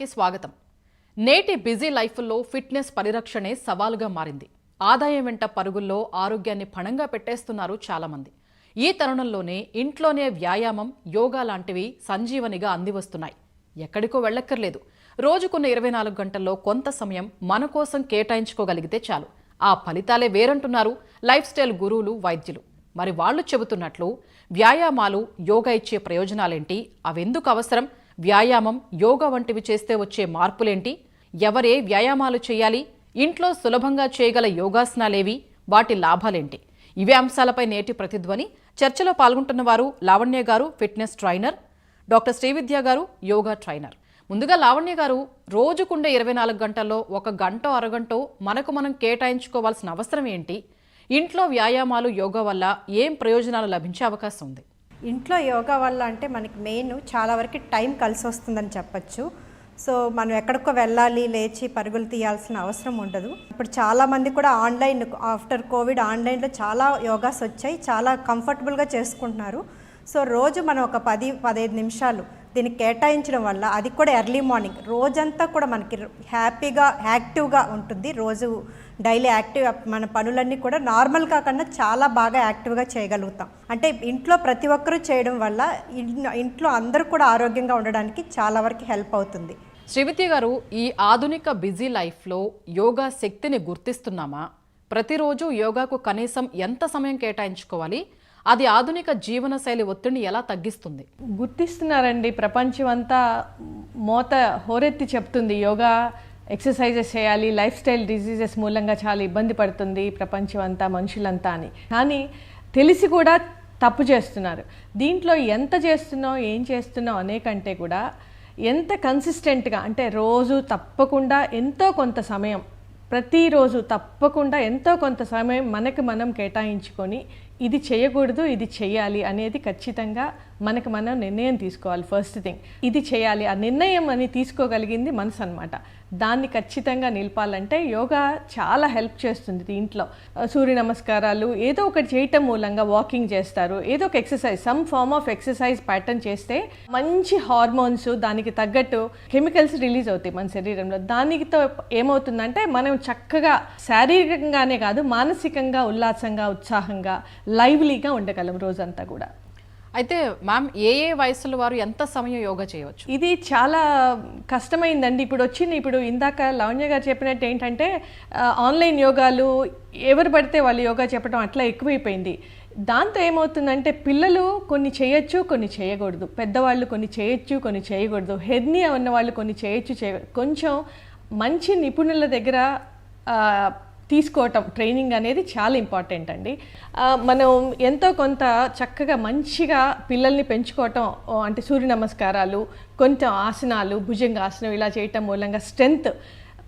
కార్యక్రమానికి స్వాగతం. నేటి బిజీ లైఫ్లో ఫిట్నెస్ పరిరక్షణే సవాలుగా మారింది. ఆదాయం వెంట పరుగుల్లో ఆరోగ్యాన్ని పణంగా పెట్టేస్తున్నారు చాలామంది. ఈ తరుణంలోనే ఇంట్లోనే వ్యాయామం యోగా లాంటివి సంజీవనిగా అందివస్తున్నాయి. ఎక్కడికో వెళ్ళక్కర్లేదు. రోజుకున్న ఇరవై నాలుగు గంటల్లో కొంత సమయం మన కోసం కేటాయించుకోగలిగితే చాలు. ఆ ఫలితాలే వేరంటున్నారు లైఫ్ స్టైల్ గురువులు వైద్యులు. మరి వాళ్ళు చెబుతున్నట్లు వ్యాయామాలు యోగా ఇచ్చే ప్రయోజనాలేంటి? అవెందుకు అవసరం? వ్యాయామం యోగా వంటివి చేస్తే వచ్చే మార్పులేంటి? ఎవరే వ్యాయామాలు చేయాలి? ఇంట్లో సులభంగా చేయగల యోగాసనాలేవి? వాటి లాభాలేంటి? ఇవే అంశాలపై నేటి ప్రతిధ్వని. చర్చలో పాల్గొంటున్న వారు లావణ్య గారు ఫిట్నెస్ ట్రైనర్. డాక్టర్ శ్రీవిద్య గారు యోగా ట్రైనర్. ముందుగా లావణ్య గారు రోజుకుండే ఇరవై నాలుగు గంటల్లో ఒక గంట అరగంటో మనకు మనం కేటాయించుకోవాల్సిన అవసరం ఏంటి? ఇంట్లో వ్యాయామాలు యోగా వల్ల ఏం ప్రయోజనాలు లభించే అవకాశం ఉంది? ఇంట్లో యోగా వల్ల అంటే మనకి మెయిన్ చాలా వరకు టైం కలిసి వస్తుందని చెప్పచ్చు. సో మనం ఎక్కడికో వెళ్ళాలి లేచి పరుగులు తీయాల్సిన అవసరం ఉండదు. ఇప్పుడు చాలామంది కూడా ఆన్లైన్ ఆఫ్టర్ కోవిడ్ ఆన్లైన్లో చాలా యోగాస్ వచ్చాయి. చాలా కంఫర్టబుల్గా చేసుకుంటున్నారు. సో రోజు మనం ఒక పది పదహైదు నిమిషాలు దీనికి కేటాయించడం వల్ల అది కూడా ఎర్లీ మార్నింగ్ రోజంతా కూడా మనకి హ్యాపీగా యాక్టివ్గా ఉంటుంది. రోజు డైలీ యాక్టివ్ మన పనులన్నీ కూడా నార్మల్ కాకుండా చాలా బాగా యాక్టివ్గా చేయగలుగుతాం. అంటే ఇంట్లో ప్రతి ఒక్కరూ చేయడం వల్ల ఇంట్లో అందరూ కూడా ఆరోగ్యంగా ఉండడానికి చాలా వరకు హెల్ప్ అవుతుంది. శ్రీవిద్య గారు ఈ ఆధునిక బిజీ లైఫ్లో యోగా శక్తిని గుర్తిస్తున్నామా? ప్రతిరోజు యోగాకు కనీసం ఎంత సమయం కేటాయించుకోవాలి? అది ఆధునిక జీవనశైలి ఒత్తిడిని ఎలా తగ్గిస్తుంది? గుర్తిస్తున్నారండి. ప్రపంచం అంతా మోత హోరెత్తి చెప్తుంది. యోగా ఎక్సర్సైజెస్ చేయాలి లైఫ్ స్టైల్ డిజీజెస్ మూలంగా చాలా ఇబ్బంది పడుతుంది ప్రపంచం అంతా మనుషులంతా అని. కానీ తెలిసి కూడా తప్పు చేస్తున్నారు. దీంట్లో ఎంత చేస్తున్నాం ఏం చేస్తున్నాం అనే కంటే కూడా ఎంత కన్సిస్టెంట్గా అంటే రోజు తప్పకుండా ఎంతో కొంత సమయం ప్రతిరోజు తప్పకుండా ఎంతో కొంత సమయం మనకు మనం కేటాయించుకొని ఇది చేయకూడదు ఇది చేయాలి అనేది ఖచ్చితంగా మనకు మనం నిర్ణయం తీసుకోవాలి. ఫస్ట్ థింగ్ ఇది చేయాలి ఆ నిర్ణయం అని తీసుకోగలిగింది మనసు అనమాట దాన్ని ఖచ్చితంగా నిలపాలంటే యోగా చాలా హెల్ప్ చేస్తుంది దీంట్లో. సూర్య నమస్కారాలు ఏదో ఒకటి చేయటం మూలంగా వాకింగ్ చేస్తారు. ఏదో ఒక exercise some form of exercise pattern చేస్తే మంచి హార్మోన్స్ దానికి తగ్గట్టు కెమికల్స్ రిలీజ్ అవుతాయి మన శరీరంలో. దానితో ఏమవుతుందంటే మనం చక్కగా శారీరకంగానే కాదు మానసికంగా ఉల్లాసంగా ఉత్సాహంగా లైవ్లీగా ఉండగలం రోజంతా కూడా. అయితే మ్యామ్ ఏ ఏ వయసుల వారు ఎంత సమయం యోగా చేయవచ్చు? ఇది చాలా కష్టమైందండి. ఇప్పుడు వచ్చింది ఇప్పుడు ఇందాక లవణ్య గారు చెప్పినట్టు ఏంటంటే ఆన్లైన్ యోగాలు ఎవరు పడితే వాళ్ళు యోగా చెప్పడం అట్లా ఎక్కువైపోయింది. దాంతో ఏమవుతుందంటే పిల్లలు కొన్ని చేయొచ్చు కొన్ని చేయకూడదు. పెద్దవాళ్ళు కొన్ని చేయొచ్చు కొన్ని చేయకూడదు. హెర్నియా ఉన్న వాళ్ళు కొన్ని చేయొచ్చు చేయ కొంచెం మంచి నిపుణుల దగ్గర తీసుకోవటం ట్రైనింగ్ అనేది చాలా ఇంపార్టెంట్ అండి. మనం ఎంతో కొంత చక్కగా మంచిగా పిల్లల్ని పెంచుకోవటం అంటే సూర్య నమస్కారాలు కొంచెం ఆసనాలు భుజంగ ఆసనం ఇలా చేయటం మూలంగా స్ట్రెంగ్త్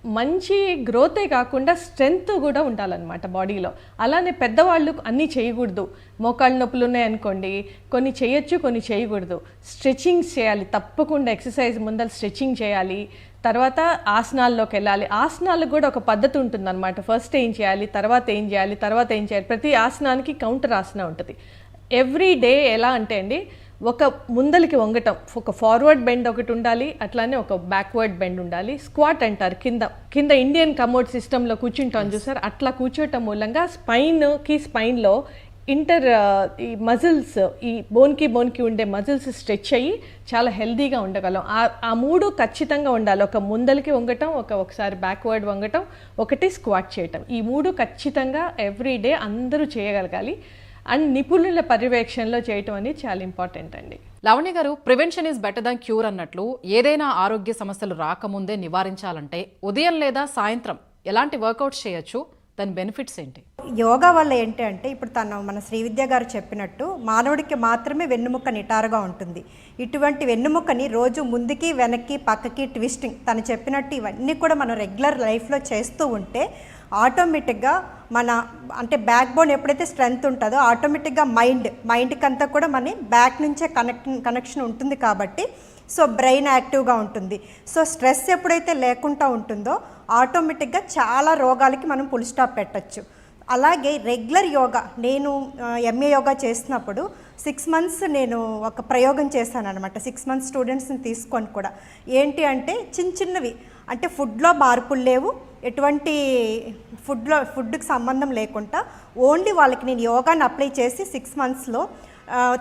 మంచి గ్రోతే కాకుండా స్ట్రెంగ్త్ కూడా ఉండాలన్నమాట బాడీలో అలానే పెద్దవాళ్ళు అన్నీ చేయకూడదు. మోకాళ్ళ నొప్పులు ఉన్నాయనుకోండి కొన్ని చేయొచ్చు కొన్ని చేయకూడదు. స్ట్రెచింగ్స్ చేయాలి తప్పకుండా ఎక్సర్సైజ్ ముందర స్ట్రెచింగ్ చేయాలి. తర్వాత ఆసనాల్లోకి వెళ్ళాలి. ఆసనాలకు కూడా ఒక పద్ధతి ఉంటుందన్నమాట. ఫస్ట్ ఏం చేయాలి తర్వాత ఏం చేయాలి తర్వాత ఏం చేయాలి. ప్రతి ఆసనానికి కౌంటర్ ఆసన ఉంటుంది. ఎవ్రీ డే ఎలా అంటే అండి ఒక ముందలికి వంగటం ఒక ఫార్వర్డ్ బెండ్ ఒకటి ఉండాలి అట్లానే ఒక బ్యాక్వర్డ్ బెండ్ ఉండాలి. స్క్వాట్ అంటారు కింద. కింద ఇండియన్ కమోడ్ సిస్టంలో కూర్చుంటాం చూసారు? అట్లా కూర్చోవటం మూలంగా స్పైన్కి స్పైన్లో ఇంటర్ ఈ మజిల్స్ ఈ బోన్కి బోన్కి ఉండే మజిల్స్ స్ట్రెచ్ అయ్యి చాలా హెల్దీగా ఉండగలం. ఆ ఆ మూడు ఖచ్చితంగా ఉండాలి. ఒక ముందలికి వంగటం ఒక ఒకసారి బ్యాక్వర్డ్ వంగటం ఒకటి స్క్వాట్ చేయటం. ఈ మూడు ఖచ్చితంగా ఎవ్రీ డే అందరూ చేయగలగాలి. అండ్ నిపుణుల పర్యవేక్షణలో చేయటం అనేది చాలా ఇంపార్టెంట్ అండి. లావణ్య గారు prevention is better than cure అన్నట్లు ఏదైనా ఆరోగ్య సమస్యలు రాకముందే నివారించాలంటే ఉదయం లేదా సాయంత్రం ఎలాంటి వర్కౌట్స్ చేయొచ్చు? దాని బెనిఫిట్స్ ఏంటి? యోగా వల్ల ఏంటి అంటే ఇప్పుడు తను మన శ్రీవిద్య గారు చెప్పినట్టు మానవుడికి మాత్రమే వెన్నుముక్క నిటారుగా ఉంటుంది. ఇటువంటి వెన్నుముక్కని రోజు ముందుకి వెనక్కి పక్కకి ట్విస్టింగ్ తను చెప్పినట్టు ఇవన్నీ కూడా మనం రెగ్యులర్ లైఫ్లో చేస్తూ ఉంటే ఆటోమేటిక్గా మన అంటే బ్యాక్ బోన్ ఎప్పుడైతే స్ట్రెంగ్త్ ఉంటుందో ఆటోమేటిక్గా మైండ్ మైండ్కి అంతా కూడా మన బ్యాక్ నుంచే కనెక్ట్ కనెక్షన్ ఉంటుంది కాబట్టి సో బ్రెయిన్ యాక్టివ్గా ఉంటుంది. సో స్ట్రెస్ ఎప్పుడైతే లేకుండా ఉంటుందో ఆటోమేటిక్గా చాలా రోగాలకి మనం ఫుల్ స్టాప్ పెట్టచ్చు. అలాగే రెగ్యులర్ యోగా నేను ఎంఏ యోగా చేసినప్పుడు సిక్స్ మంత్స్ నేను ఒక ప్రయోగం చేశాను అనమాట సిక్స్ మంత్స్ స్టూడెంట్స్ని తీసుకొని కూడా. ఏంటి అంటే చిన్న చిన్నవి అంటే ఫుడ్లో మార్పులు లేవు. ఎటువంటి ఫుడ్లో ఫుడ్కి సంబంధం లేకుండా ఓన్లీ వాళ్ళకి నేను యోగాని అప్లై చేసి సిక్స్ మంత్స్లో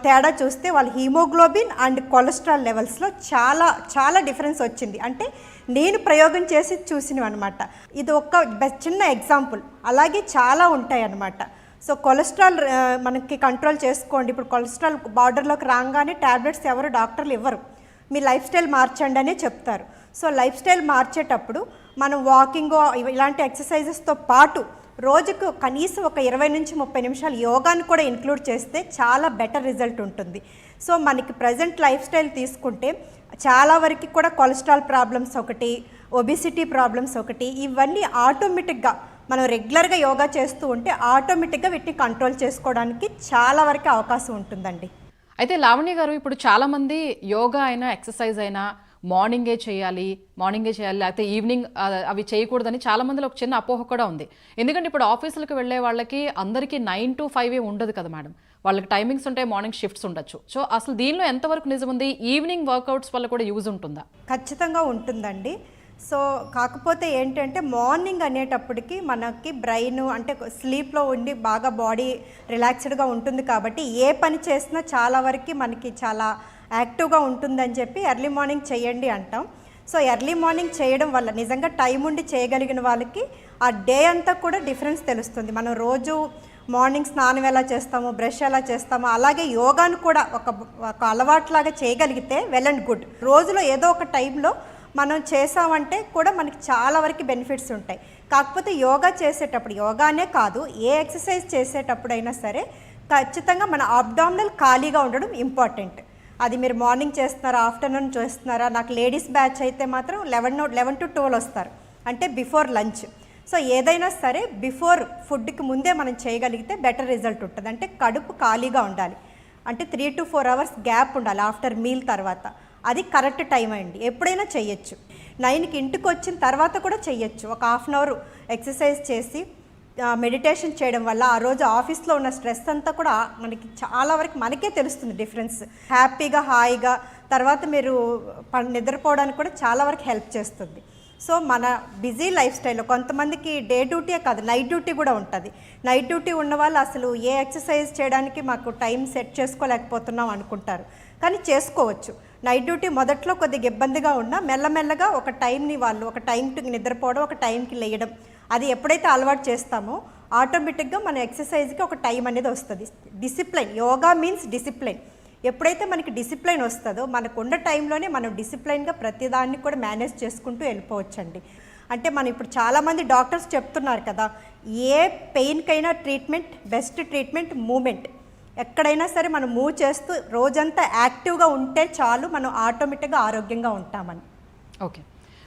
తేడా చూస్తే వాళ్ళ హీమోగ్లోబిన్ అండ్ కొలెస్ట్రాల్ లెవెల్స్లో చాలా చాలా డిఫరెన్స్ వచ్చింది. అంటే నేను ప్రయోగం చేసి చూసినవి అనమాట ఇది ఒక చిన్న ఎగ్జాంపుల్. అలాగే చాలా ఉంటాయి అన్నమాట. సో కొలెస్ట్రాల్ మనకి కంట్రోల్ చేసుకోండి. ఇప్పుడు కొలెస్ట్రాల్ బార్డర్లోకి రాగానే ట్యాబ్లెట్స్ ఎవరు డాక్టర్లు ఇవ్వరు. మీ లైఫ్ స్టైల్ మార్చండి అనే చెప్తారు. సో లైఫ్ స్టైల్ మార్చేటప్పుడు మనం వాకింగ్ ఇలాంటి ఎక్సర్సైజెస్తో పాటు రోజుకు కనీసం ఒక ఇరవై నుంచి ముప్పై నిమిషాలు యోగాను కూడా ఇంక్లూడ్ చేస్తే చాలా బెటర్ రిజల్ట్ ఉంటుంది. సో మనకి ప్రజెంట్ లైఫ్ స్టైల్ తీసుకుంటే చాలా వరకు కూడా కొలెస్ట్రాల్ ప్రాబ్లమ్స్ ఒకటి ఒబిసిటీ ప్రాబ్లమ్స్ ఒకటి ఇవన్నీ ఆటోమేటిక్గా మనం రెగ్యులర్గా యోగా చేస్తూ ఉంటే ఆటోమేటిక్గా వీటిని కంట్రోల్ చేసుకోవడానికి చాలా వరకు అవకాశం ఉంటుందండి. అయితే లావణ్య గారు ఇప్పుడు చాలామంది యోగా అయినా ఎక్సర్సైజ్ అయినా మార్నింగే చేయాలి మార్నింగే చేయాలి లేకపోతే ఈవినింగ్ అవి చేయకూడదని చాలా మందిలో ఒక చిన్న అపోహ కూడా ఉంది. ఎందుకంటే ఇప్పుడు ఆఫీసులకు వెళ్ళే వాళ్ళకి అందరికీ నైన్ టు ఫైవ్ ఉండదు కదా మేడం. వాళ్ళకి టైమింగ్స్ ఉంటాయి మార్నింగ్ షిఫ్ట్స్ ఉండొచ్చు. సో అసలు దీనిలో ఎంతవరకు నిజం ఉంది? ఈవినింగ్ వర్కౌట్స్ వల్ల కూడా యూజ్ ఉంటుందా? ఖచ్చితంగా ఉంటుందండి. సో కాకపోతే ఏంటంటే మార్నింగ్ అనేటప్పటికి మనకి బ్రెయిన్ అంటే స్లీప్లో ఉండి బాగా బాడీ రిలాక్స్డ్గా ఉంటుంది కాబట్టి ఏ పని చేసినా చాలా వరకు మనకి చాలా యాక్టివ్గా ఉంటుందని చెప్పి ఎర్లీ మార్నింగ్ చేయండి అంటాం. సో ఎర్లీ మార్నింగ్ చేయడం వల్ల నిజంగా టైం ఉండి చేయగలిగిన వాళ్ళకి ఆ డే అంతా కూడా డిఫరెన్స్ తెలుస్తుంది. మనం రోజు మార్నింగ్ స్నానం ఎలా చేస్తామో బ్రష్ ఎలా చేస్తామో అలాగే యోగాను కూడా ఒక ఒక అలవాట్లాగా చేయగలిగితే వెల్ అండ్ గుడ్. రోజులో ఏదో ఒక టైంలో మనం చేసామంటే కూడా మనకి చాలా వరకు బెనిఫిట్స్ ఉంటాయి. కాకపోతే యోగా చేసేటప్పుడు యోగానే కాదు ఏ ఎక్సర్సైజ్ చేసేటప్పుడైనా సరే ఖచ్చితంగా మన అబ్డామినల్ ఖాళీగా ఉండడం ఇంపార్టెంట్. అది మీరు మార్నింగ్ చేస్తున్నారా ఆఫ్టర్నూన్ చేస్తున్నారా? నాకు లేడీస్ బ్యాచ్ అయితే మాత్రం లెవెన్ లెవెన్ టు ట్వెల్వ్ వస్తారు. అంటే బిఫోర్ లంచ్. సో ఏదైనా సరే బిఫోర్ ఫుడ్కి ముందే మనం చేయగలిగితే బెటర్ రిజల్ట్ ఉంటుంది. అంటే కడుపు ఖాళీగా ఉండాలి. అంటే three to four hours gap ఉండాలి ఆఫ్టర్ మీల్ తర్వాత. అది కరెక్ట్ టైం అండి. ఎప్పుడైనా చేయొచ్చు నైన్కి ఇంటికి వచ్చిన తర్వాత కూడా చేయొచ్చు ఒక హాఫ్ అన్ అవర్ ఎక్సర్సైజ్ చేసి మెడిటేషన్ చేయడం వల్ల ఆ రోజు ఆఫీస్లో ఉన్న స్ట్రెస్ అంతా కూడా మనకి చాలా వరకు మనకే తెలుస్తుంది డిఫరెన్స్ హ్యాపీగా హాయిగా తర్వాత మీరు ప- నిద్రపోవడానికి కూడా చాలా వరకు హెల్ప్ చేస్తుంది. సో మన బిజీ లైఫ్ స్టైల్లో కొంతమందికి డే డ్యూటీ కాదు నైట్ డ్యూటీ కూడా ఉంటుంది. నైట్ డ్యూటీ ఉన్న వాళ్ళు అసలు ఏ ఎక్సర్సైజ్ చేయడానికి మాకు టైం సెట్ చేసుకోలేకపోతున్నాం అనుకుంటారు. కానీ చేసుకోవచ్చు. నైట్ డ్యూటీ మొదట్లో కొద్దిగా ఇబ్బందిగా ఉన్నా మెల్లమెల్లగా ఒక టైంని వాళ్ళు ఒక టైంకి నిద్రపోవడం ఒక టైంకి లేయడం అది ఎప్పుడైతే అలవాటు చేస్తామో ఆటోమేటిక్గా మన ఎక్సర్సైజ్కి ఒక టైం అనేది వస్తుంది. Discipline yoga means discipline. ఎప్పుడైతే మనకి డిసిప్లైన్ వస్తుందో మనకున్న టైంలోనే మనం డిసిప్లైన్గా ప్రతిదాన్ని కూడా మేనేజ్ చేసుకుంటూ వెళ్ళిపోవచ్చండి. అంటే మనం ఇప్పుడు చాలామంది డాక్టర్స్ చెప్తున్నారు కదా ఏ పెయిన్కైనా ట్రీట్మెంట్ బెస్ట్ ట్రీట్మెంట్ మూమెంట్. ఎక్కడైనా సరే మనం మూవ్ చేస్తూ రోజంతా యాక్టివ్గా ఉంటే చాలు మనం ఆటోమేటిక్గా ఆరోగ్యంగా ఉంటామని. ఓకే.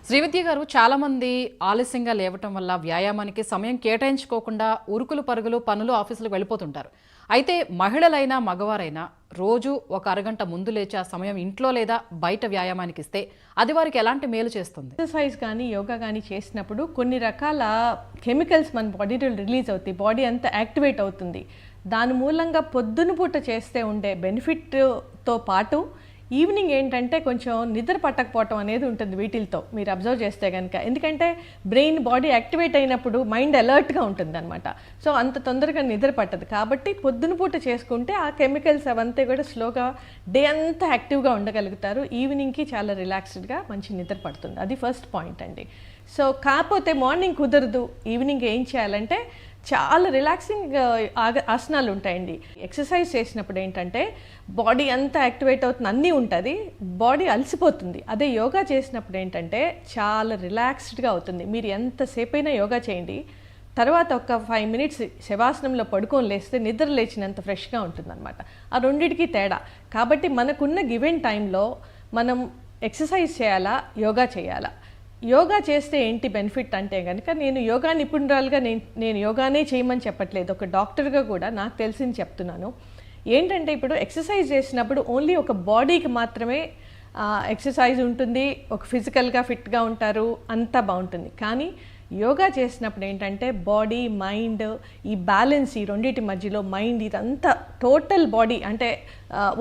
శ్రీవిద్య గారు చాలా మంది ఆలస్యంగా లేవటం వల్ల వ్యాయామానికి సమయం కేటాయించుకోకుండా ఉరుకులు పరుగులు పనులు ఆఫీసులకు వెళ్ళిపోతుంటారు. అయితే మహిళలైనా మగవారైనా రోజు ఒక అరగంట ముందు లేచి ఆ సమయం ఇంట్లో లేదా బయట వ్యాయామానికి ఇస్తే అది వారికి ఎలాంటి మేలు చేస్తుంది? ఎక్సర్సైజ్ కానీ యోగా కానీ చేసినప్పుడు కొన్ని రకాల కెమికల్స్ మన బాడీలో రిలీజ్ అవుతాయి. బాడీ అంతా యాక్టివేట్ అవుతుంది. దాని మూలంగా పొద్దున పూట చేస్తే ఉండే బెనిఫిట్తో పాటు ఈవినింగ్ ఏంటంటే కొంచెం నిద్ర పట్టకపోవటం అనేది ఉంటుంది వీటితో మీరు అబ్జర్వ్ చేస్తే కనుక ఎందుకంటే బ్రెయిన్ బాడీ యాక్టివేట్ అయినప్పుడు మైండ్ అలర్ట్గా ఉంటుంది అనమాట సో అంత తొందరగా నిద్ర పట్టదు. కాబట్టి పొద్దున పూట చేసుకుంటే ఆ కెమికల్స్ అవంతా కూడా స్లోగా డే అంతా యాక్టివ్గా ఉండగలుగుతారు. ఈవినింగ్కి చాలా రిలాక్స్డ్గా మంచి నిద్ర పడుతుంది. అది ఫస్ట్ పాయింట్ అండి. సో కాకపోతే మార్నింగ్ కుదరదు. ఈవినింగ్ ఏం చేయాలంటే చాలా రిలాక్సింగ్ uh, ఆగ ఆసనాలు ఉంటాయండి. ఎక్సర్సైజ్ చేసినప్పుడు ఏంటంటే బాడీ అంతా యాక్టివేట్ అవుతుంది అన్నీ ఉంటుంది బాడీ అలసిపోతుంది. అదే యోగా చేసినప్పుడు ఏంటంటే చాలా రిలాక్స్డ్గా అవుతుంది. మీరు ఎంతసేపు అయినా యోగా చేయండి. తర్వాత ఒక ఫైవ్ మినిట్స్ శవాసనంలో పడుకొని లేస్తే నిద్ర లేచినంత ఫ్రెష్గా ఉంటుందన్నమాట. ఆ రెండింటికి తేడా. కాబట్టి మనకున్న గివెన్ టైంలో మనం ఎక్సర్సైజ్ చేయాలా యోగా చేయాలా? యోగా చేస్తే ఏంటి బెనిఫిట్ అంటే కనుక నేను యోగా నిపుణురాలుగా నేను నేను యోగానే చేయమని చెప్పట్లేదు. ఒక డాక్టర్గా కూడా నాకు తెలిసింది చెప్తున్నాను. ఏంటంటే ఇప్పుడు ఎక్సర్సైజ్ చేసినప్పుడు ఓన్లీ ఒక బాడీకి మాత్రమే ఎక్సర్సైజ్ ఉంటుంది. ఒక ఫిజికల్గా ఫిట్గా ఉంటారు. అంతా బాగుంటుంది. కానీ యోగా చేసినప్పుడు ఏంటంటే బాడీ మైండ్ ఈ బ్యాలెన్స్ ఈ రెండింటి మధ్యలో మైండ్ ఇదంతా టోటల్ బాడీ అంటే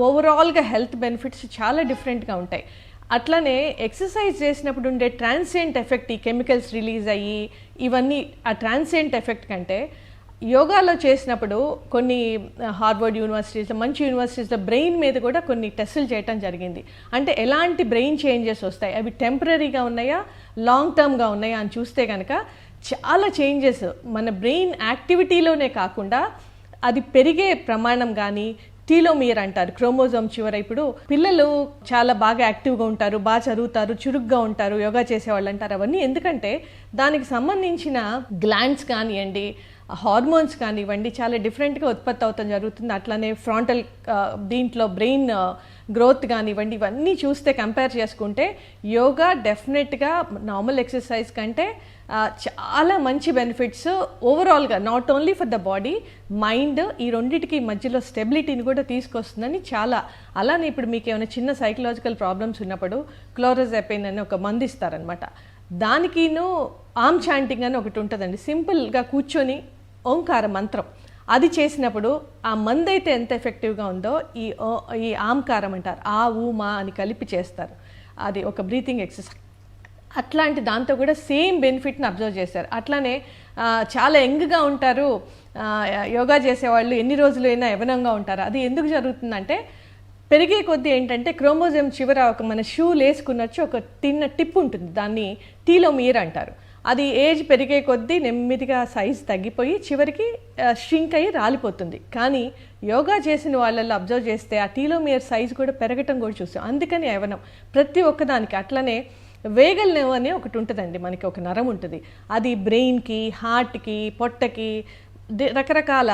ఓవరాల్గా హెల్త్ బెనిఫిట్స్ చాలా డిఫరెంట్గా ఉంటాయి. అట్లనే ఎక్సర్సైజ్ చేసినప్పుడు ఉండే ట్రాన్సియంట్ ఎఫెక్ట్ ఈ కెమికల్స్ రిలీజ్ అయ్యి ఇవన్నీ ఆ ట్రాన్సియంట్ ఎఫెక్ట్ కంటే యోగాలో చేసినప్పుడు కొన్ని హార్వర్డ్ యూనివర్సిటీస్లో మంచి యూనివర్సిటీస్లో బ్రెయిన్ మీద కూడా కొన్ని టెస్టులు చేయటం జరిగింది. అంటే ఎలాంటి బ్రెయిన్ చేంజెస్ వస్తాయి? అవి టెంపరీగా ఉన్నాయా? లాంగ్ టర్మ్గా ఉన్నాయా? అని చూస్తే కనుక చాలా చేంజెస్ మన బ్రెయిన్ యాక్టివిటీలోనే కాకుండా అది పెరిగే ప్రమాణం కానీ టీలోమియర్ అంటారు క్రోమోజోమ్ చివర. ఇప్పుడు పిల్లలు చాలా బాగా యాక్టివ్గా ఉంటారు బాగా చదువుతారు చురుగ్గా ఉంటారు యోగా చేసేవాళ్ళు అంటారు అవన్నీ. ఎందుకంటే దానికి సంబంధించిన గ్లాండ్స్ కానివ్వండి హార్మోన్స్ కానివ్వండి చాలా డిఫరెంట్గా ఉత్పత్తి అవుతాం జరుగుతుంది. అట్లానే ఫ్రాంటల్ దీంట్లో బ్రెయిన్ గ్రోత్ కానివ్వండి ఇవన్నీ చూస్తే కంపేర్ చేసుకుంటే యోగా డెఫినెట్గా నార్మల్ ఎక్సర్సైజ్ కంటే చాలా మంచి బెనిఫిట్స్ ఓవరాల్గా not only for the body mind ఈ రెండింటికి మధ్యలో స్టెబిలిటీని కూడా తీసుకొస్తుందని చాలా. అలానే ఇప్పుడు మీకు ఏమైనా చిన్న సైకలాజికల్ ప్రాబ్లమ్స్ ఉన్నప్పుడు క్లోరోజెపెయిన్ అని ఒక మందు ఇస్తారనమాట దానికిను ఆమ్ చాంటింగ్ అని ఒకటి ఉంటుందండి. సింపుల్గా కూర్చొని ఓంకార మంత్రం. అది చేసినప్పుడు ఆ మందు అయితే ఎంత ఎఫెక్టివ్గా ఉందో ఈ ఓ- ఈ ఆంకారం అంటారు. ఆ ఊ మా అని కలిపి చేస్తారు. అది ఒక బ్రీతింగ్ ఎక్సర్సైజ్ అట్లాంటి దాంతో కూడా సేమ్ బెనిఫిట్ని అబ్జర్వ్ చేశారు. అట్లానే చాలా యంగ్గా ఉంటారు. యోగా చేసేవాళ్ళు ఎన్ని రోజులు అయినా యవనంగా ఉంటారు. అది ఎందుకు జరుగుతుందంటే పెరిగే కొద్దీ ఏంటంటే క్రోమోజోమ్ చివర ఒక మన షూ లేసుకున్నచ్చు ఒక తిన్న టిప్ ఉంటుంది. దాన్ని టీలోమియర్ అంటారు. అది ఏజ్ పెరిగే కొద్దీ నెమ్మదిగా సైజ్ తగ్గిపోయి చివరికి షింక్ అయ్యి రాలిపోతుంది. కానీ యోగా చేసిన వాళ్ళల్లో అబ్జర్వ్ చేస్తే ఆ టీలోమియర్ సైజ్ కూడా పెరగటం కూడా చూస్తాం అందుకని యవనం ప్రతి ఒక్కదానికి అట్లనే వేగల్ నెవ్ అనే ఒకటి ఉంటుందండి మనకి ఒక నరం ఉంటుంది. అది బ్రెయిన్కి హార్ట్కి పొట్టకి రకరకాల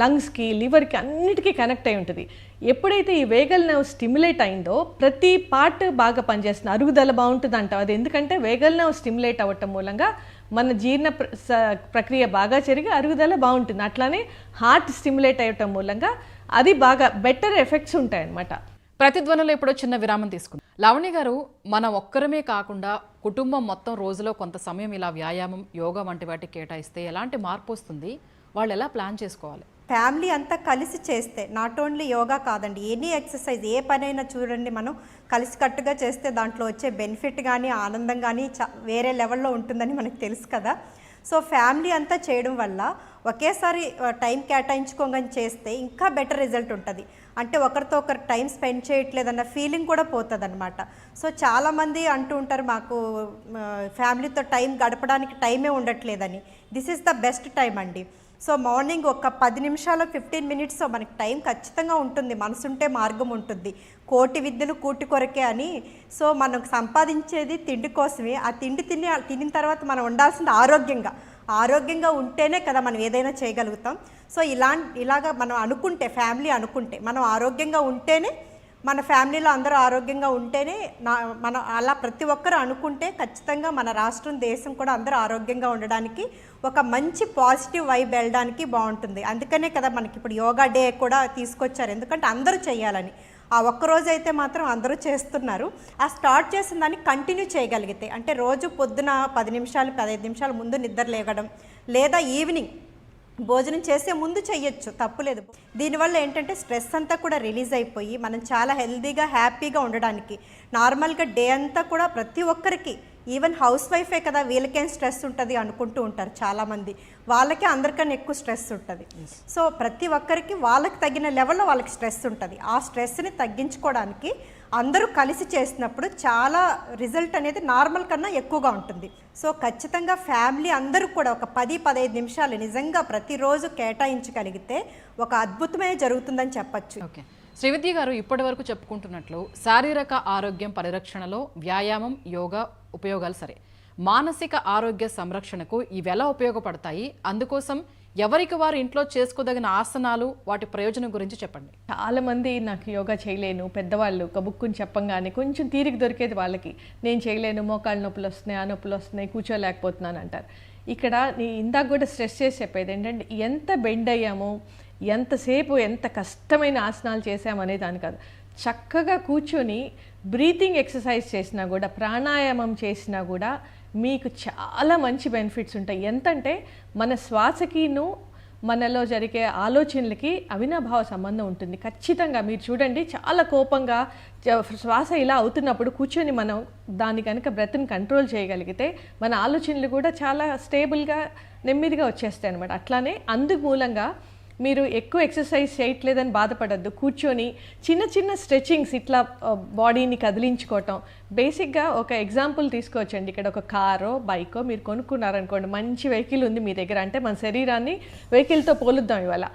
లంగ్స్కి లివర్కి అన్నిటికీ కనెక్ట్ అయి ఉంటుంది. ఎప్పుడైతే ఈ వేగల్ నెవ్ స్టిమ్యులేట్ అయిందో ప్రతి పార్ట్ బాగా పనిచేస్తుంది. అరుగుదల బాగుంటుంది అంటాం అది ఎందుకంటే వేగల్ నెవ్ స్టిమ్యులేట్ అవ్వటం మూలంగా మన జీర్ణ ప్ర- స- ప్రక్రియ బాగా జరిగి అరుగుదల బాగుంటుంది. అట్లానే హార్ట్ స్టిమ్యులేట్ అయ్యటం మూలంగా అది బాగా బెటర్ ఎఫెక్ట్స్ ఉంటాయన్నమాట. ప్రతిధ్వనిలో ఇప్పుడు చిన్న విరామం తీసుకుంది. లావణి గారు మనం ఒక్కరమే కాకుండా కుటుంబం మొత్తం రోజులో కొంత సమయం ఇలా వ్యాయామం యోగా వంటి వాటికి కేటాయిస్తే ఎలాంటి మార్పు వస్తుంది? వాళ్ళు ఎలా ప్లాన్ చేసుకోవాలి? ఫ్యామిలీ అంతా కలిసి చేస్తే నాట్ ఓన్లీ యోగా కాదండి ఎనీ ఎక్సర్సైజ్ ఏ పనైనా చూడండి మనం కలిసికట్టుగా చేస్తే దాంట్లో వచ్చే బెనిఫిట్ కానీ ఆనందం కానీ చ వేరే లెవెల్లో ఉంటుందని మనకు తెలుసు కదా. సో ఫ్యామిలీ అంతా చేయడం వల్ల ఒకేసారి టైం కేటాయించుకోగానే చేస్తే ఇంకా బెటర్ రిజల్ట్ ఉంటుంది. అంటే ఒకరితో ఒకరు టైం స్పెండ్ చేయట్లేదన్న ఫీలింగ్ కూడా పోతుంది అనమాట సో చాలామంది అంటూ ఉంటారు మాకు ఫ్యామిలీతో టైం గడపడానికి టైమే ఉండట్లేదని. This is the best time అండి. సో మార్నింగ్ ఒక పది నిమిషాలు ఫిఫ్టీన్ మినిట్స్ మనకి టైం ఖచ్చితంగా ఉంటుంది. మనసుంటే మార్గం ఉంటుంది. కోటి విద్యలు కూటి కొరకే అని సో మనం సంపాదించేది తిండి కోసమే. ఆ తిండి తిని తినిన తర్వాత మనం ఉండాల్సింది ఆరోగ్యంగా. ఆరోగ్యంగా ఉంటేనే కదా మనం ఏదైనా చేయగలుగుతాం. సో ఇలా ఇలాగా మనం అనుకుంటే ఫ్యామిలీ అనుకుంటే మనం ఆరోగ్యంగా ఉంటేనే మన ఫ్యామిలీలో అందరూ ఆరోగ్యంగా ఉంటేనే నా మన అలా ప్రతి ఒక్కరు అనుకుంటే ఖచ్చితంగా మన రాష్ట్రం దేశం కూడా అందరూ ఆరోగ్యంగా ఉండడానికి ఒక మంచి పాజిటివ్ వైబ్ వెళ్ళడానికి బాగుంటుంది. అందుకనే కదా మనకి ఇప్పుడు యోగా డే కూడా తీసుకొచ్చారు. ఎందుకంటే అందరూ చేయాలని. ఆ ఒక్కరోజు అయితే మాత్రం అందరూ చేస్తున్నారు. ఆ స్టార్ట్ చేసిన దాన్ని కంటిన్యూ చేయగలిగితే అంటే రోజు పొద్దున పది నిమిషాలు పదహైదు నిమిషాలు ముందు నిద్ర లేవడం లేదా ఈవినింగ్ భోజనం చేసే ముందు చెయ్యొచ్చు తప్పులేదు దీనివల్ల ఏంటంటే స్ట్రెస్ అంతా కూడా రిలీజ్ అయిపోయి మనం చాలా హెల్తీగా హ్యాపీగా ఉండడానికి నార్మల్గా డే అంతా కూడా ప్రతి ఒక్కరికి ఈవెన్ హౌస్ వైఫే కదా వీళ్ళకేం స్ట్రెస్ ఉంటుంది అనుకుంటూ ఉంటారు చాలామంది. వాళ్ళకే అందరికన్నా ఎక్కువ స్ట్రెస్ ఉంటుంది. సో ప్రతి ఒక్కరికి వాళ్ళకి తగిన లెవెల్లో వాళ్ళకి స్ట్రెస్ ఉంటుంది. ఆ స్ట్రెస్ని తగ్గించుకోవడానికి అందరూ కలిసి చేసినప్పుడు చాలా రిజల్ట్ అనేది నార్మల్ కన్నా ఎక్కువగా ఉంటుంది. సో ఖచ్చితంగా ఫ్యామిలీ అందరూ కూడా ఒక పది పదహైదు నిమిషాలు నిజంగా ప్రతిరోజు కేటాయించగలిగితే ఒక అద్భుతమే జరుగుతుందని చెప్పచ్చు. ఓకే. శ్రీవిద్య గారు ఇప్పటి వరకు చెప్పుకుంటున్నట్లు శారీరక ఆరోగ్యం పరిరక్షణలో వ్యాయామం యోగా ఉపయోగాలు సరే. మానసిక ఆరోగ్య సంరక్షణకు ఇవి ఎలా ఉపయోగపడతాయి? అందుకోసం ఎవరికి వారు ఇంట్లో చేసుకోదగిన ఆసనాలు వాటి ప్రయోజనం గురించి చెప్పండి. చాలా మంది నాకు యోగా చేయలేను పెద్దవాళ్ళు కబుక్కుని చెప్పంగానే కొంచెం తీరిక దొరికేది వాళ్ళకి. నేను చేయలేను మోకాళ్ళ నొప్పులు వస్తున్నాయి ఆ నొప్పులు వస్తున్నాయి కూర్చోలేకపోతున్నాను అంటారు. ఇక్కడ నీ ఇందాక కూడా స్ట్రెస్ చేసి చెప్పేది ఏంటంటే ఎంత బెండ్ అయ్యామో ఎంతసేపు ఎంత కష్టమైన ఆసనాలు చేసామనే దాని కాదు. చక్కగా కూర్చొని బ్రీతింగ్ ఎక్సర్సైజ్ చేసినా కూడా ప్రాణాయామం చేసినా కూడా మీకు చాలా మంచి బెనిఫిట్స్ ఉంటాయి. ఎంతంటే మన శ్వాసకిను మనలో జరిగే ఆలోచనలకి అవినాభావ సంబంధం ఉంటుంది. ఖచ్చితంగా మీరు చూడండి చాలా కోపంగా శ్వాస ఇలా అవుతున్నప్పుడు కూర్చొని మనం దాని కనుక బ్రెత్ని కంట్రోల్ చేయగలిగితే మన ఆలోచనలు కూడా చాలా స్టేబుల్గా నెమ్మదిగా వచ్చేస్తాయి అనమాట అట్లానే అందుకు మూలంగా మీరు ఎక్కువ ఎక్సర్సైజ్ చేయట్లేదని బాధపడద్దు. కూర్చొని చిన్న చిన్న స్ట్రెచింగ్స్ ఇట్లా బాడీని కదిలించుకోవటం. బేసిక్గా ఒక ఎగ్జాంపుల్ తీసుకోవచ్చండి. ఇక్కడ ఒక కారో బైకో మీరు కొనుక్కున్నారనుకోండి మంచి వెహికల్ ఉంది మీ దగ్గర. అంటే మన శరీరాన్ని వెహికల్తో పోలుద్దాం ఇవాళ.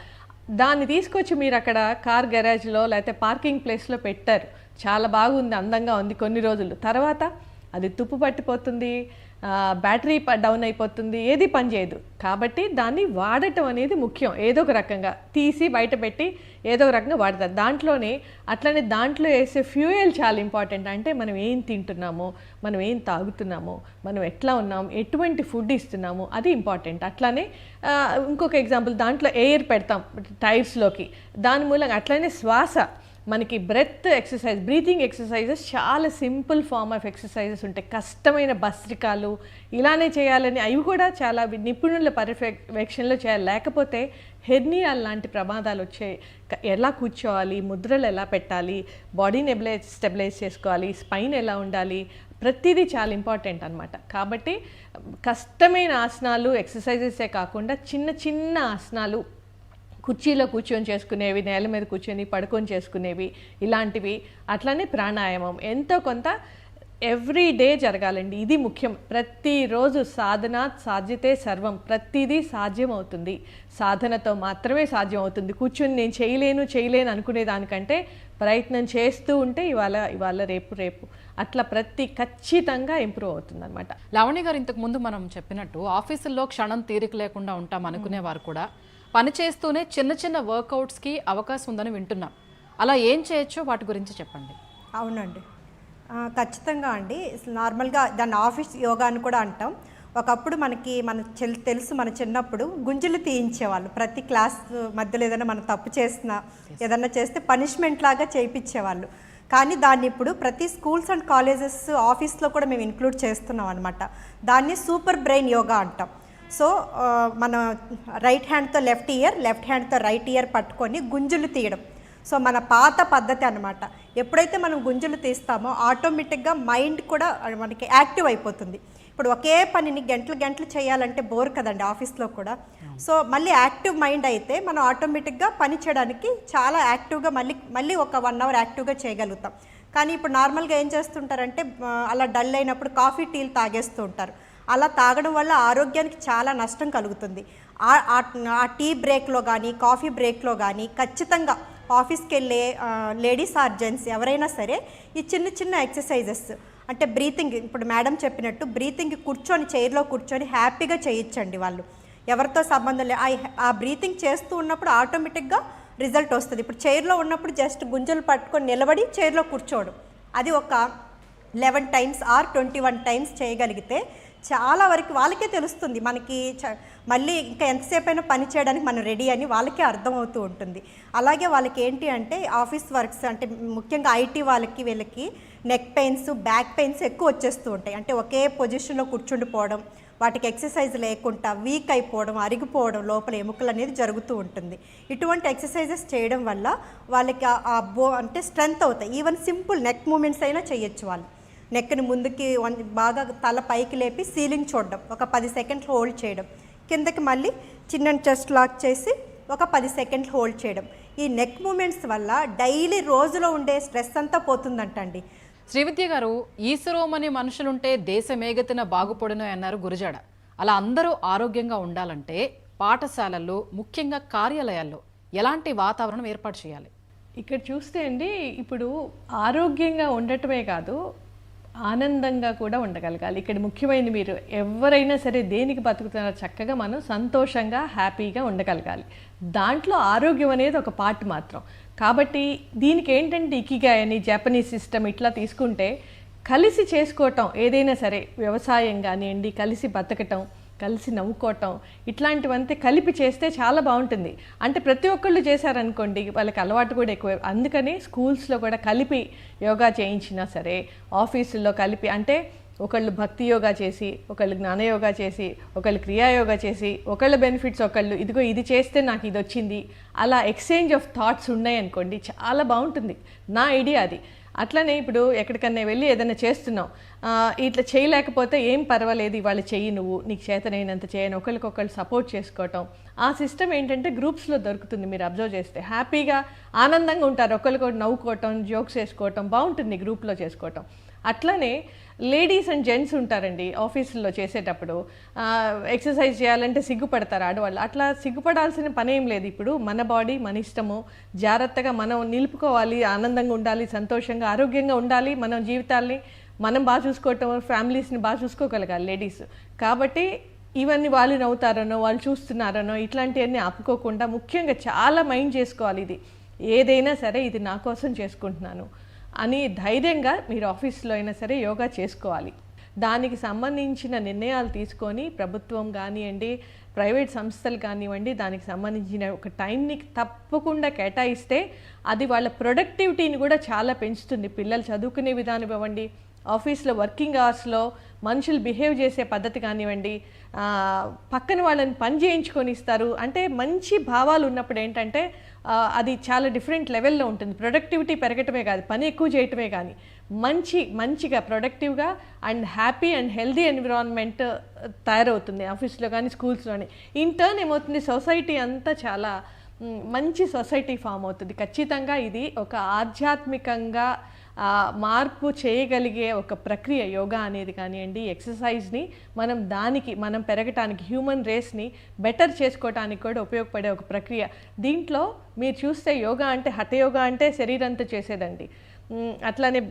దాన్ని తీసుకొచ్చి మీరు అక్కడ కార్ గ్యారేజ్లో లేకపోతే పార్కింగ్ ప్లేస్లో పెట్టారు. చాలా బాగుంది అందంగా ఉంది కొన్ని రోజులు. తర్వాత అది తుప్పు పట్టిపోతుంది. బ్యాటరీ డౌన్ అయిపోతుంది ఏది పనిచేయదు కాబట్టి దాన్ని వాడటం అనేది ముఖ్యం. ఏదో ఒక రకంగా తీసి బయట పెట్టి ఏదో ఒక రకంగా వాడతారు. దాంట్లోనే అట్లనే దాంట్లో వేసే ఫ్యూయల్ చాలా ఇంపార్టెంట్. అంటే మనం ఏం తింటున్నామో మనం ఏం తాగుతున్నామో మనం ఎట్లా ఉన్నాము ఎటువంటి ఫుడ్ ఇస్తున్నాము అది ఇంపార్టెంట్. అట్లానే ఇంకొక ఎగ్జాంపుల్ దాంట్లో ఎయిర్ పెడతాం టైర్స్లోకి. దాని మూలంగా అట్లనే శ్వాస. మనకి బ్రెత్ ఎక్సర్సైజ్ బ్రీతింగ్ ఎక్సర్సైజెస్ చాలా సింపుల్ ఫామ్ ఆఫ్ ఎక్సర్సైజెస్ ఉంటాయి. కష్టమైన భస్త్రికాలు ఇలానే చేయాలని అవి కూడా చాలా నిపుణుల పర్యవేక్షణలో చేయాలి. లేకపోతే హెర్నియాల్ లాంటి ప్రమాదాలు వచ్చే ఎలా కూర్చోవాలి ముద్రలు ఎలా పెట్టాలి బాడీని ఎబిలైజ్ స్టెబిలైజ్ చేసుకోవాలి స్పైన్ ఎలా ఉండాలి ప్రతిదీ చాలా ఇంపార్టెంట్ అనమాట కాబట్టి కష్టమైన ఆసనాలు ఎక్సర్సైజెసే కాకుండా చిన్న చిన్న ఆసనాలు కుర్చీలో కూర్చొని చేసుకునేవి నేల మీద కూర్చొని పడుకొని చేసుకునేవి ఇలాంటివి. అట్లనే ప్రాణాయామం. ఎంతో కొంత ఎవ్రీ డే జరగాలండి. ఇది ముఖ్యం. ప్రతిరోజు సాధన సాధ్యతే సర్వం. ప్రతిదీ సాధ్యం అవుతుంది సాధనతో మాత్రమే సాధ్యం అవుతుంది కూర్చొని నేను చేయలేను చేయలేను అనుకునే దానికంటే ప్రయత్నం చేస్తూ ఉంటే ఇవాళ ఇవాళ రేపు రేపు. అట్లా ప్రతి ఖచ్చితంగా ఇంప్రూవ్ అవుతుంది అనమాట లావణ్య గారు ఇంతకు ముందు మనం చెప్పినట్టు ఆఫీసుల్లో క్షణం తీరిక లేకుండా ఉంటాం అనుకునే వారు కూడా. పని చేస్తూనే చిన్న చిన్న వర్కౌట్స్కి అవకాశం ఉందని వింటున్నాం. అలా ఏం చేయొచ్చో వాటి గురించి చెప్పండి. అవునండి. ఖచ్చితంగా అండి. నార్మల్గా దాన్ని ఆఫీస్ యోగా అని కూడా అంటాం. ఒకప్పుడు మనకి మన తెలుసు మన చిన్నప్పుడు గుంజులు తీయించేవాళ్ళు. ప్రతి క్లాస్ మధ్యలో ఏదైనా మనం తప్పు చేసినా ఏదైనా చేస్తే పనిష్మెంట్ లాగా చేయించేవాళ్ళు కానీ దాన్ని ఇప్పుడు ప్రతి స్కూల్స్ అండ్ కాలేజెస్ ఆఫీస్లో కూడా మేము ఇంక్లూడ్ చేస్తున్నాం అనమాట దాన్ని సూపర్ బ్రెయిన్ యోగా అంటాం. సో మన రైట్ హ్యాండ్తో లెఫ్ట్ ఇయర్ లెఫ్ట్ హ్యాండ్తో రైట్ ఇయర్ పట్టుకొని గుంజులు తీయడం. సో మన పాత పద్ధతి అనమాట ఎప్పుడైతే మనం గుంజులు తీస్తామో ఆటోమేటిక్గా మైండ్ కూడా మనకి యాక్టివ్ అయిపోతుంది. ఇప్పుడు ఒకే పనిని గంటలు గంటలు చేయాలంటే బోర్ కదండి ఆఫీస్లో కూడా. సో మళ్ళీ యాక్టివ్ మైండ్ అయితే మనం ఆటోమేటిక్గా పని చేయడానికి చాలా యాక్టివ్గా మళ్ళీ మళ్ళీ ఒక వన్ అవర్ యాక్టివ్గా చేయగలుగుతాం. కానీ ఇప్పుడు నార్మల్గా ఏం చేస్తుంటారంటే అలా డల్ అయినప్పుడు కాఫీ టీలు తాగేస్తూ ఉంటారు. అలా తాగడం వల్ల ఆరోగ్యానికి చాలా నష్టం కలుగుతుంది. ఆ- ఆ- టీ బ్రేక్లో కానీ కాఫీ బ్రేక్లో కానీ ఖచ్చితంగా ఆఫీస్కి వెళ్ళే లేడీస్ ఆర్ జెంట్స్ ఎవరైనా సరే ఈ చిన్న చిన్న ఎక్సర్సైజెస్ అంటే బ్రీతింగ్ ఇప్పుడు మేడం చెప్పినట్టు బ్రీతింగ్ కూర్చొని చైర్లో కూర్చొని హ్యాపీగా చేయొచ్చండి వాళ్ళు. ఎవరితో సంబంధం లే ఆ- ఆ బ్రీతింగ్ చేస్తూ ఉన్నప్పుడు ఆటోమేటిక్గా రిజల్ట్ వస్తుంది. ఇప్పుడు చైర్లో ఉన్నప్పుడు జస్ట్ గుంజలు పట్టుకొని నిలబడి చైర్లో కూర్చోవడం. అది ఒక eleven times or twenty one times చేయగలిగితే చాలా వరకు వాళ్ళకే తెలుస్తుంది. మనకి చ- మళ్ళీ ఇంకా ఎంతసేపు అయినా పని చేయడానికి మనం రెడీ అని వాళ్ళకే అర్థమవుతూ ఉంటుంది. అలాగే వాళ్ళకి ఏంటి అంటే ఆఫీస్ వర్క్స్ అంటే ముఖ్యంగా ఐటీ వాళ్ళకి వీళ్ళకి నెక్ పెయిన్స్ బ్యాక్ పెయిన్స్ ఎక్కువ వచ్చేస్తూ ఉంటాయి. అంటే ఒకే పొజిషన్లో కూర్చుండిపోవడం వాటికి ఎక్సర్సైజ్ లేకుండా వీక్ అయిపోవడం అరిగిపోవడం లోపల ఎముకలు అనేది జరుగుతూ ఉంటుంది. ఇటువంటి ఎక్సర్సైజెస్ చేయడం వల్ల వాళ్ళకి ఆ- ఆ బో అంటే స్ట్రెంగ్త్ అవుతాయి. ఈవెన్ సింపుల్ నెక్ మూమెంట్స్ అయినా చేయొచ్చు వాళ్ళు. నెక్ని ముందుకి వన్- బాగా తల పైకి లేపి సీలింగ్ చూడడం. ఒక పది సెకండ్లు హోల్డ్ చేయడం. కిందకి మళ్ళీ చిన్న చెస్ట్ లాక్ చేసి ఒక పది సెకండ్లు హోల్డ్ చేయడం. ఈ నెక్ మూమెంట్స్ వల్ల డైలీ రోజులో ఉండే స్ట్రెస్ అంతా పోతుందంటండి. శ్రీవిద్య గారు ఈశ్వరోమని మనుషులుంటే దేశమేగతిన బాగుపడును అన్నారు గురజాడ. అలా అందరూ ఆరోగ్యంగా ఉండాలంటే పాఠశాలల్లో ముఖ్యంగా కార్యాలయాల్లో ఎలాంటి వాతావరణం ఏర్పాటు చేయాలి? ఇక్కడ చూస్తే అండి ఇప్పుడు ఆరోగ్యంగా ఉండటమే కాదు ఆనందంగా కూడా ఉండగలగాలి. ఇక్కడ ముఖ్యమైనది మీరు ఎవరైనా సరే దేనికి బతుకుతున్నారో చక్కగా మనం సంతోషంగా హ్యాపీగా ఉండగలగాలి. దాంట్లో ఆరోగ్యం అనేది ఒక పార్ట్ మాత్రం. కాబట్టి దీనికి ఏంటంటే ఇకిగా అని జపనీస్ సిస్టమ్ ఇట్లా తీసుకుంటే కలిసి చేసుకోవటం ఏదైనా సరే వ్యవసాయం కానివ్వండి కలిసి బతకటం కలిసి నవ్వుకోవటం ఇట్లాంటివంతే కలిపి చేస్తే చాలా బాగుంటుంది. అంటే ప్రతి ఒక్కళ్ళు చేశారనుకోండి వాళ్ళకి అలవాటు కూడా ఎక్కువ. అందుకని స్కూల్స్లో కూడా కలిపి యోగా చేయించినా సరే ఆఫీసుల్లో కలిపి అంటే ఒకళ్ళు భక్తి యోగా చేసి ఒకళ్ళు జ్ఞానయోగా చేసి ఒకళ్ళు క్రియాయోగా చేసి ఒకళ్ళ బెనిఫిట్స్ ఒకళ్ళు ఇదిగో ఇది చేస్తే నాకు ఇది వచ్చింది అలా ఎక్స్చేంజ్ ఆఫ్ థాట్స్ ఉన్నాయనుకోండి చాలా బాగుంటుంది. నా ఐడియా అది. అట్లనే ఇప్పుడు ఎక్కడికన్నా వెళ్ళి ఏదైనా చేస్తున్నావు. ఇట్లా చేయలేకపోతే ఏం పర్వాలేదు ఇవాళ చెయ్యి నువ్వు నీకు చేతనైనంత చేయను ఒకరికొకళ్ళు సపోర్ట్ చేసుకోవటం. ఆ సిస్టమ్ ఏంటంటే గ్రూప్స్లో దొరుకుతుంది మీరు అబ్జర్వ్ చేస్తే. హ్యాపీగా ఆనందంగా ఉంటారు. ఒకరికొకరు నవ్వుకోవటం జోక్స్ వేసుకోవటం బాగుంటుంది గ్రూప్లో చేసుకోవటం. అట్లనే లేడీస్ అండ్ జెంట్స్ ఉంటారండి ఆఫీసుల్లో చేసేటప్పుడు. ఎక్సర్సైజ్ చేయాలంటే సిగ్గుపడతారు ఆడవాళ్ళు. అట్లా సిగ్గుపడాల్సిన పని ఏం లేదు ఇప్పుడు. మన బాడీ మన ఇష్టము. జాగ్రత్తగా మనం నిలుపుకోవాలి ఆనందంగా ఉండాలి సంతోషంగా ఆరోగ్యంగా ఉండాలి మనం జీవితాల్ని. మనం బాగా చూసుకోవటం ఫ్యామిలీస్ని బాగా చూసుకోగలగాలి లేడీస్. కాబట్టి ఇవన్నీ వాళ్ళు నవ్వుతారనో వాళ్ళు చూస్తున్నారనో ఇట్లాంటివన్నీ ఆపుకోకుండా ముఖ్యంగా చాలా మైండ్ చేసుకోవాలి ఇది. ఏదైనా సరే ఇది నా కోసం చేసుకుంటున్నాను. అని ధైర్యంగా మీరు ఆఫీస్లో అయినా సరే యోగా చేసుకోవాలి. దానికి సంబంధించిన నిర్ణయాలు తీసుకొని ప్రభుత్వం కానివ్వండి ప్రైవేట్ సంస్థలు కానివ్వండి దానికి సంబంధించిన ఒక టైంని తప్పకుండా కేటాయిస్తే అది వాళ్ళ ప్రొడక్టివిటీని కూడా చాలా పెంచుతుంది. పిల్లలు చదువుకునే విధానం ఇవ్వండి ఆఫీస్లో వర్కింగ్ అవర్స్లో మనుషులు బిహేవ్ చేసే పద్ధతి కానివ్వండి పక్కన వాళ్ళని పని చేయించుకొని ఇస్తారు. అంటే మంచి భావాలు ఉన్నప్పుడు ఏంటంటే అది చాలా డిఫరెంట్ లెవెల్లో ఉంటుంది. ప్రొడక్టివిటీ పెరగటమే కాదు పని ఎక్కువ చేయటమే కానీ. మంచి మంచిగా ప్రొడక్టివ్గా and happy and healthy environment తయారవుతుంది ఆఫీస్లో కానీ స్కూల్స్లో కానీ ఇన్ టర్న్ ఏమవుతుంది సొసైటీ అంతా చాలా మంచి సొసైటీ ఫామ్ అవుతుంది. ఖచ్చితంగా ఇది ఒక ఆధ్యాత్మికంగా మార్పు చేయగలిగే ఒక ప్రక్రియ యోగా అనేది కానివ్వండి ఎక్సర్సైజ్ని మనం దానికి మనం పెరగటానికి హ్యూమన్ రేస్ని బెటర్ చేసుకోవటానికి కూడా ఉపయోగపడే ఒక ప్రక్రియ. దీంట్లో మీరు చూస్తే యోగా అంటే హఠయోగా అంటే శరీరంతో చేసేదండి. అట్లానే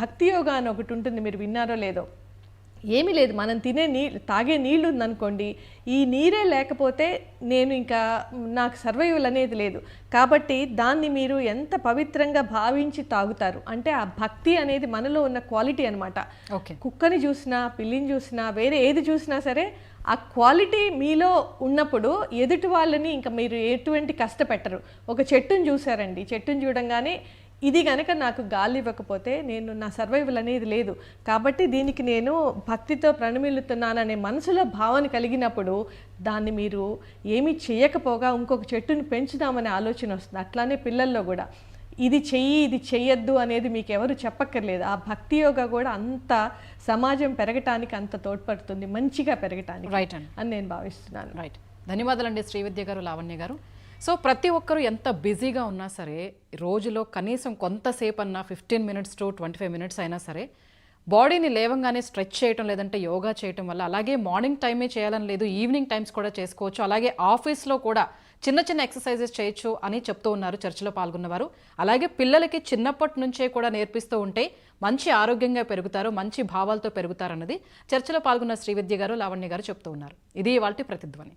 భక్తి యోగా అని ఒకటి ఉంటుంది మీరు విన్నారో లేదో. ఏమీ లేదు. మనం తినే నీ తాగే నీళ్ళు ఉందనుకోండి ఈ నీరే లేకపోతే నేను ఇంకా నాకు సర్వైవల్ అనేది లేదు. కాబట్టి దాన్ని మీరు ఎంత పవిత్రంగా భావించి తాగుతారు? అంటే ఆ భక్తి అనేది మనలో ఉన్న క్వాలిటీ అనమాట ఓకే. కుక్కని చూసినా పిల్లిని చూసినా వేరే ఏది చూసినా సరే ఆ క్వాలిటీ మీలో ఉన్నప్పుడు ఎదుటి వాళ్ళని ఇంకా మీరు ఎటువంటి కష్టపెట్టరు. ఒక చెట్టుని చూసారండి చెట్టుని చూడంగానే ఇది కనుక నాకు గాలి ఇవ్వకపోతే నేను నా సర్వైవల్ అనేది లేదు. కాబట్టి దీనికి నేను భక్తితో ప్రణమిల్లుతున్నాననే మనసులో భావన కలిగినప్పుడు దాన్ని మీరు ఏమీ చేయకపోగా ఇంకొక చెట్టుని పెంచుదామనే ఆలోచన వస్తుంది. అట్లానే పిల్లల్లో కూడా. ఇది చెయ్యి ఇది చెయ్యొద్దు అనేది మీకు ఎవరు చెప్పక్కర్లేదు. ఆ భక్తి యోగా కూడా అంత సమాజం పెరగటానికి అంత తోడ్పడుతుంది. మంచిగా పెరగటానికి రైట్ అండి. అని నేను భావిస్తున్నాను. రైట్ ధన్యవాదాలండి శ్రీవిద్య గారు లావణ్య గారు. సో ప్రతి ఒక్కరు ఎంత బిజీగా ఉన్నా సరే రోజులో కనీసం కొంతసేపు అన్నా fifteen minutes to twenty five minutes అయినా సరే బాడీని లేవంగానే స్ట్రెచ్ చేయటం లేదంటే యోగా చేయటం వల్ల అలాగే మార్నింగ్ టైమే చేయాలని లేదు ఈవినింగ్ టైమ్స్ కూడా చేసుకోవచ్చు అలాగే ఆఫీస్లో కూడా చిన్న చిన్న ఎక్సర్సైజెస్ చేయొచ్చు అని చెప్తూ ఉన్నారు చర్చలో పాల్గొన్నవారు. అలాగే పిల్లలకి చిన్నప్పటి నుంచే కూడా నేర్పిస్తూ ఉంటే మంచి ఆరోగ్యంగా పెరుగుతారు మంచి భావాలతో పెరుగుతారన్నది చర్చలో పాల్గొన్న శ్రీవిద్య గారు లావణ్య గారు చెప్తూ ఉన్నారు. ఇది వాళ్ళ ప్రతిధ్వని.